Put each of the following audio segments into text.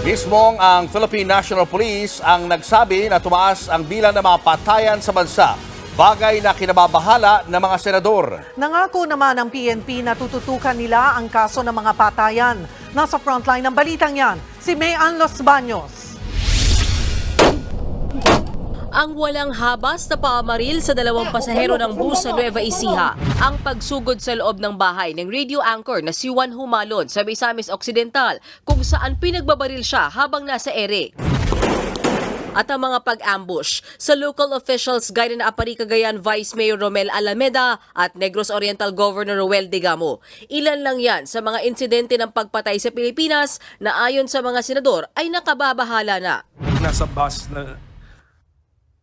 Mismong ang Philippine National Police ang nagsabi na tumaas ang bilang ng mga patayan sa bansa. Bagay na kinababahala ng mga senador. Nangako naman ang PNP na tututukan nila ang kaso ng mga patayan. Nasa frontline ng balitang yan, si Mayan Los Baños. Ang walang habas na paamaril sa dalawang pasahero ng bus sa Nueva Ecija, ang pagsugod sa loob ng bahay ng radio anchor na si Juan Humalon sa Misamis Occidental kung saan pinagbabaril siya habang nasa ere. At ang mga pag-ambush sa local officials gaya na Apari Cagayan Vice Mayor Romel Alameda at Negros Oriental Governor Roel Digamo. Ilan lang yan sa mga insidente ng pagpatay sa Pilipinas na ayon sa mga senador ay nakababahala na. nasa bus na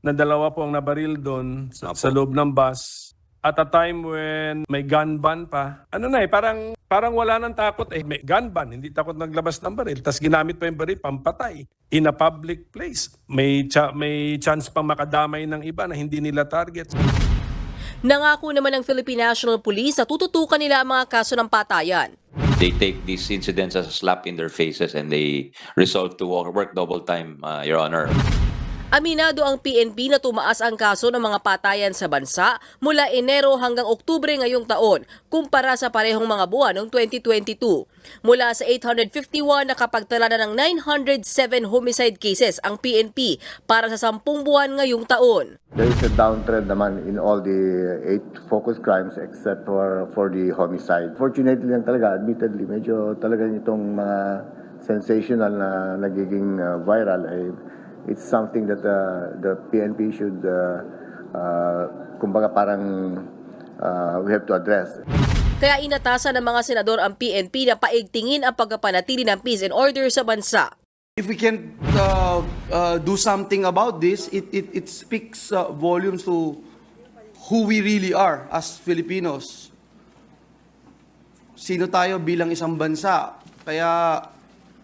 na dalawa po ang nabaril doon sa, sa loob ng bus. At a time when may gun ban pa, ano na eh, parang, parang wala nang takot eh. May gun ban, hindi takot naglabas ng baril. Tapos ginamit pa yung baril, pampatay. In a public place. May, cha- may chance pang makadamay ng iba na hindi nila target. Nangako naman ng Philippine National Police na tututukan nila ang mga kaso ng patayan. they take these incidents as a slap in their faces and they resolve to work, work double time, uh, Your Honor. Aminado ang PNP na tumaas ang kaso ng mga patayan sa bansa mula Enero hanggang Oktubre ngayong taon kumpara sa parehong mga buwan noong 2022. Mula sa 851 nakapagtala na ng 907 homicide cases ang PNP para sa 10 buwan ngayong taon. There is a downtrend naman in all the eight focus crimes except for for the homicide. Fortunately lang talaga, admittedly, medyo talaga itong mga sensational na nagiging uh, viral ay it's something that uh, the PNP should uh, uh, kumbaga parang uh, we have to address. Kaya inatasan ng mga senador ang PNP na paigtingin ang pagpapanatili ng peace and order sa bansa. If we can uh, uh, do something about this, it, it, it speaks uh, volumes to who we really are as Filipinos. Sino tayo bilang isang bansa. Kaya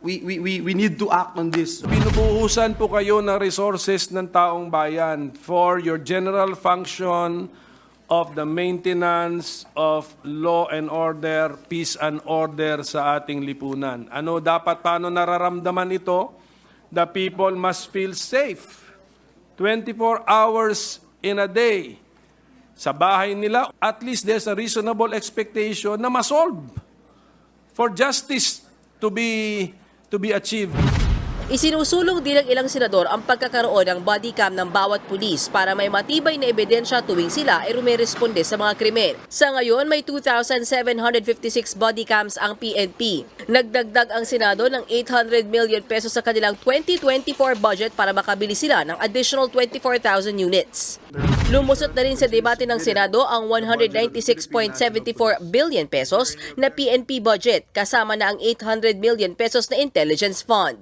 we, we, we, we need to act on this. Binubuhusan po kayo ng resources ng taong bayan for your general function of the maintenance of law and order, peace and order sa ating lipunan. Ano dapat paano nararamdaman ito? The people must feel safe 24 hours in a day sa bahay nila. At least there's a reasonable expectation na masolve for justice to be to be achieved. Isinusulong din ng ilang senador ang pagkakaroon ng body cam ng bawat pulis para may matibay na ebidensya tuwing sila ay rumeresponde sa mga krimen. Sa ngayon, may 2,756 body cams ang PNP. Nagdagdag ang Senado ng 800 million pesos sa kanilang 2024 budget para makabili sila ng additional 24,000 units. Lumusot na rin sa debate ng Senado ang 196.74 billion pesos na PNP budget kasama na ang 800 million pesos na intelligence fund.